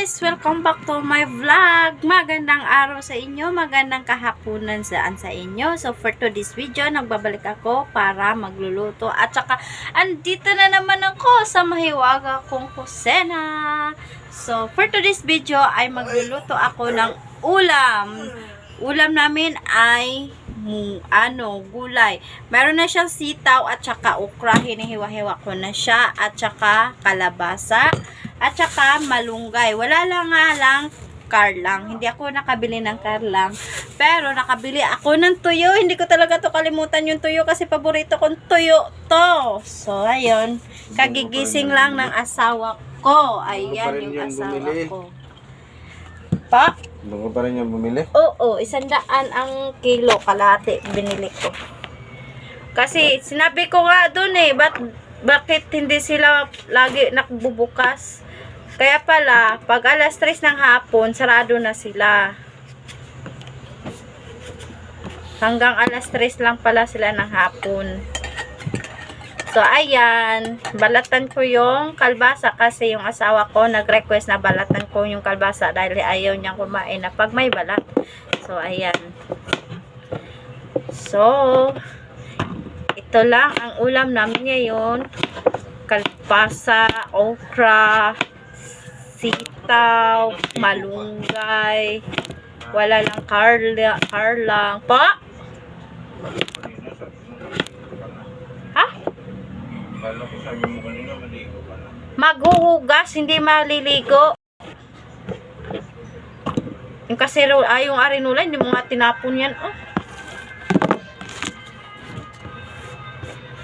guys! Welcome back to my vlog! Magandang araw sa inyo, magandang kahaponan saan sa inyo. So for today's video, nagbabalik ako para magluluto. At saka, andito na naman ako sa mahiwaga kong kusena. So for today's video, ay magluluto ako ng ulam. Ulam namin ay mu, ano, gulay. Meron na siyang sitaw at saka ukra. Hinihiwa-hiwa ko na siya. At saka kalabasa. At saka malunggay. Wala lang nga lang karlang. Hindi ako nakabili ng karlang. Pero nakabili ako ng tuyo. Hindi ko talaga to kalimutan yung tuyo kasi paborito kong tuyo to. So, ayun. Kagigising lang ng asawa ko. Ayan yung asawa ko. Pa? Doon pa rin yung bumili? Oo, isandaan ang kilo kalahati binili ko. Kasi sinabi ko nga doon eh, bat, bakit hindi sila lagi nakbubukas? Kaya pala, pag alas 3 ng hapon, sarado na sila. Hanggang alas 3 lang pala sila ng hapon. So, ayan. Balatan ko yung kalbasa kasi yung asawa ko nag-request na balatan ko yung kalbasa dahil ayaw niyang kumain na pag may balat. So, ayan. So, ito lang ang ulam namin ngayon. Kalbasa, okra, sitaw, malunggay, wala lang karla, karlang. Pa? Ha? Maghuhugas, hindi maliligo. Yung kasero, ay yung arinula, hindi mo nga tinapon yan. Oh.